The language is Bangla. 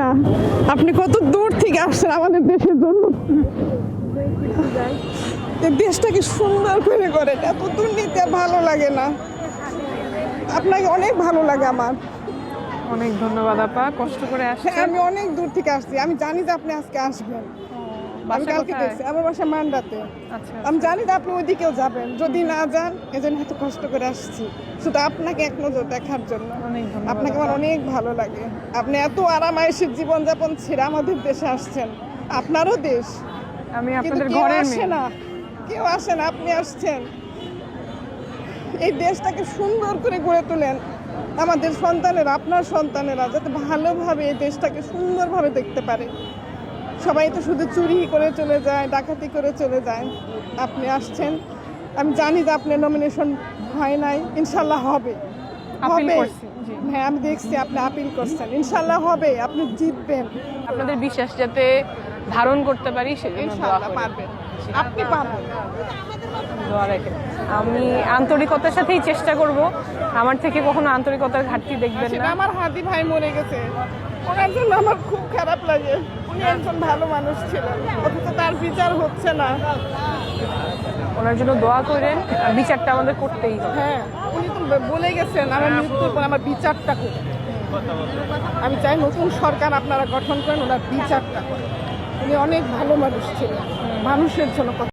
না। আপনি কত দূর থেকে আসছেন আমাদের দেশের জন্য? দেশটা দেশটাকে সুন্দর করে করে এত দূর নিতে ভালো লাগে না। আপনাকে অনেক ভালো লাগে আমার। অনেক ধন্যবাদ আপা কষ্ট করে আসে আমি অনেক দূর থেকে আসছি। আমি জানি যে আপনি আজকে আসবেন। আমি কালকে? দেখছি আমার বাসা মান্ডাতে। আচ্ছা আমি জানি যে আপনি ওইদিকেও যাবেন যদি না যান এজন্য এত কষ্ট করে আসছি। শুধু আপনাকে এক নজর দেখার জন্য। আপনাকে আমার অনেক ভালো লাগে। আপনি এত আরামায়েশের জীবনযাপন ছেড়ে আমাদের দেশে আসছেন। আপনারও দেশ। আমি আপনাদের ঘরের আসে না। কেউ আসে না আপনি আসছেন। এই দেশটাকে সুন্দর করে গড়ে তোলেন আমাদের সন্তানেরা আপনার সন্তানেরা যাতে ভালোভাবে এই দেশটাকে সুন্দরভাবে দেখতে পারে। সবাই তো শুধু চুরি করে চলে যায় ডাকাতি করে চলে যায়। আপনি আসছেন। আমি জানি যে আপনার নমিনেশন হয় নাই। ইনশাল্লাহ হবে। হবে। হ্যাঁ আমি দেখছি আপনি আপিল করছেন। ইনশাল্লাহ হবে। আপনি জিতবেন। আপনাদের বিশ্বাস যাতে ধারণ করতে পারি সেজন্য পারবেন। আপনি পারবেন। দোয়া রেখে আমি আন্তরিকতার সাথেই চেষ্টা করব। আমার থেকে কখনো আন্তরিকতার ঘাটতি দেখবেন সেটা না। আমার হাতি ভাই মরে গেছে। ওনার জন্য আমার খুব খারাপ লাগে। উনি একজন ভালো মানুষ ছিলেন। অথচ তার বিচার হচ্ছে না। ওনার জন্য দোয়া করেন বিচারটা আমাদের করতেই হবে। হ্যাঁ উনি তো বলে গেছেন আমার মৃত্যুর পর আমার বিচারটা করুন। আমি চাই নতুন সরকার আপনারা গঠন করেন ওনার বিচারটা। করেন উনি অনেক ভালো মানুষ ছিলেন। মানুষের জন্য কথা